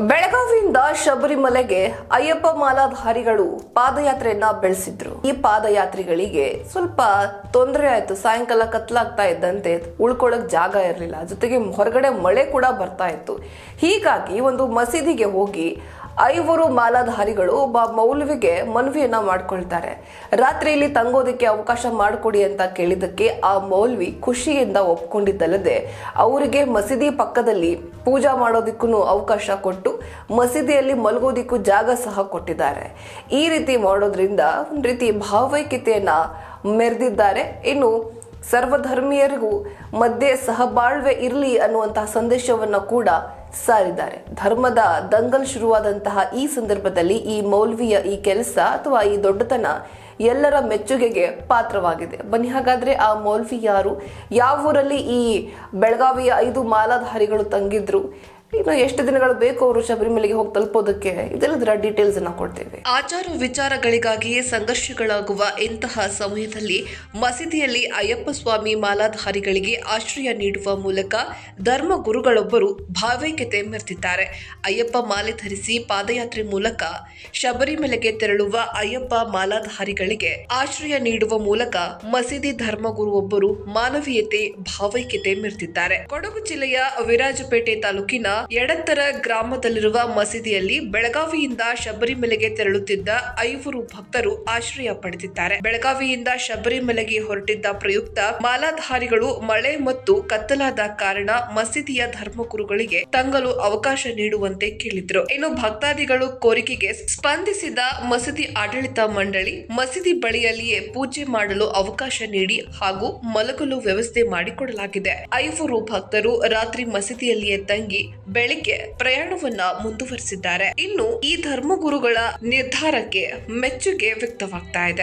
ಬೆಳಗಾವಿಯಿಂದ ಶಬರಿಮಲೆಗೆ ಅಯ್ಯಪ್ಪ ಮಾಲಾಧಾರಿಗಳು ಪಾದಯಾತ್ರೆಯನ್ನ ಬೆಳೆಸಿದ್ರು. ಈ ಪಾದಯಾತ್ರಿಗಳಿಗೆ ಸ್ವಲ್ಪ ತೊಂದರೆ ಆಯ್ತು. ಸಾಯಂಕಾಲ ಕತ್ಲಾಗ್ತಾ ಇದ್ದಂತೆ ಉಳ್ಕೊಳ್ಳಕ್ ಜಾಗ ಇರಲಿಲ್ಲ. ಜೊತೆಗೆ ಹೊರಗಡೆ ಮಳೆ ಕೂಡ ಬರ್ತಾ ಇತ್ತು. ಹೀಗಾಗಿ ಒಂದು ಮಸೀದಿಗೆ ಹೋಗಿ ಐವರು ಮಾಲಾಧಾರಿಗಳು ಒಬ್ಬ ಮೌಲ್ವಿಗೆ ಮನವಿಯನ್ನ ಮಾಡ್ಕೊಳ್ತಾರೆ. ರಾತ್ರಿಯಲ್ಲಿ ತಂಗೋದಕ್ಕೆ ಅವಕಾಶ ಮಾಡಿಕೊಡಿ ಅಂತ ಕೇಳಿದ್ದಕ್ಕೆ ಆ ಮೌಲ್ವಿ ಖುಷಿಯಿಂದ ಒಪ್ಕೊಂಡಿದ್ದಲ್ಲದೆ ಅವರಿಗೆ ಮಸೀದಿ ಪಕ್ಕದಲ್ಲಿ ಪೂಜಾ ಮಾಡೋದಕ್ಕೂ ಅವಕಾಶ ಕೊಟ್ಟು ಮಸೀದಿಯಲ್ಲಿ ಮಲಗೋದಿಕ್ಕೂ ಜಾಗ ಸಹ ಕೊಟ್ಟಿದ್ದಾರೆ. ಈ ರೀತಿ ಮಾಡೋದ್ರಿಂದ ಒಂದು ರೀತಿ ಭಾವೈಕ್ಯತೆಯನ್ನ ಮೆರೆದಿದ್ದಾರೆ. ಇನ್ನು ಸರ್ವಧರ್ಮೀಯರಿಗೂ ಮಧ್ಯೆ ಸಹಬಾಳ್ವೆ ಇರಲಿ ಅನ್ನುವಂತಹ ಸಂದೇಶವನ್ನು ಕೂಡ ಸಾರಿದ್ದಾರೆ. ಧರ್ಮದ ದಂಗಲ್ ಶುರುವಾದಂತಹ ಈ ಸಂದರ್ಭದಲ್ಲಿ ಈ ಮೌಲ್ವಿಯ ಈ ಕೆಲಸ ಅಥವಾ ಈ ದೊಡ್ಡತನ ಎಲ್ಲರ ಮೆಚ್ಚುಗೆಗೆ ಪಾತ್ರವಾಗಿದೆ. ಬನ್ನಿ, ಹಾಗಾದ್ರೆ ಆ ಮೌಲ್ವಿ ಯಾರು? ಯಾವ ಊರಲ್ಲಿ ಈ ಬೆಳಗಾವಿಯ ಐದು ಮಾಲಾಧಾರಿಗಳು ತಂಗಿದ್ರು? ಇನ್ನು ಎಷ್ಟು ದಿನಗಳು ಬೇಕು ಅವರು ಶಬರಿಮಲೆಗೆ ಹೋಗಿ ತಲುಪೋದಕ್ಕೆ? ಇದೆಲ್ಲದರ ಡೀಟೇಲ್ಸ್ ಅನ್ನ ಕೊಡ್ತೇವೆ. ಆಚಾರ ವಿಚಾರಗಳಿಗಾಗಿಯೇ ಸಂಘರ್ಷಗಳಾಗುವ ಇಂತಹ ಸಮಯದಲ್ಲಿ ಮಸೀದಿಯಲ್ಲಿ ಅಯ್ಯಪ್ಪ ಸ್ವಾಮಿ ಮಾಲಾಧಾರಿಗಳಿಗೆ ಆಶ್ರಯ ನೀಡುವ ಮೂಲಕ ಧರ್ಮ ಗುರುಗಳೊಬ್ಬರು ಭಾವೈಕ್ಯತೆ ಮೆರೆದಿದ್ದಾರೆ. ಅಯ್ಯಪ್ಪ ಮಾಲೆ ಧರಿಸಿ ಪಾದಯಾತ್ರೆ ಮೂಲಕ ಶಬರಿಮಲೆಗೆ ತೆರಳುವ ಅಯ್ಯಪ್ಪ ಮಾಲಾಧಾರಿಗಳಿಗೆ ಆಶ್ರಯ ನೀಡುವ ಮೂಲಕ ಮಸೀದಿ ಧರ್ಮಗುರು ಒಬ್ಬರು ಮಾನವೀಯತೆ, ಭಾವೈಕ್ಯತೆ ಮೆರೆದಿದ್ದಾರೆ. ಕೊಡಗು ಜಿಲ್ಲೆಯ ವಿರಾಜಪೇಟೆ ತಾಲೂಕಿನ ಎಡತ್ತರ ಗ್ರಾಮದಲ್ಲಿರುವ ಮಸೀದಿಯಲ್ಲಿ ಬೆಳಗಾವಿಯಿಂದ ಶಬರಿಮಲೆಗೆ ತೆರಳುತ್ತಿದ್ದ ಐವರು ಭಕ್ತರು ಆಶ್ರಯ ಪಡೆದಿದ್ದಾರೆ. ಬೆಳಗಾವಿಯಿಂದ ಶಬರಿಮಲೆಗೆ ಹೊರಟಿದ್ದ ಪ್ರಯುಕ್ತ ಮಾಲಾಧಾರಿಗಳು ಮಳೆ ಮತ್ತು ಕತ್ತಲಾದ ಕಾರಣ ಮಸೀದಿಯ ಧರ್ಮಗುರುಗಳಿಗೆ ತಂಗಲು ಅವಕಾಶ ನೀಡುವಂತೆ ಕೇಳಿದ್ರು. ಇನ್ನು ಭಕ್ತಾದಿಗಳು ಕೋರಿಕೆಗೆ ಸ್ಪಂದಿಸಿದ ಮಸೀದಿ ಆಡಳಿತ ಮಂಡಳಿ ಮಸೀದಿ ಬಳಿಯಲ್ಲಿಯೇ ಪೂಜೆ ಮಾಡಲು ಅವಕಾಶ ನೀಡಿ ಹಾಗೂ ಮಲಗಲು ವ್ಯವಸ್ಥೆ ಮಾಡಿಕೊಡಲಾಗಿದೆ. ಐವರು ಭಕ್ತರು ರಾತ್ರಿ ಮಸೀದಿಯಲ್ಲಿಯೇ ತಂಗಿ ಬೆಳಿಗ್ಗೆ ಪ್ರಯಾಣವನ್ನ ಮುಂದುವರಿಸಿದ್ದಾರೆ. ಇನ್ನು ಈ ಧರ್ಮಗುರುಗಳ ನಿರ್ಧಾರಕ್ಕೆ ಮೆಚ್ಚುಗೆ ವ್ಯಕ್ತವಾಗ್ತಾ ಇದೆ.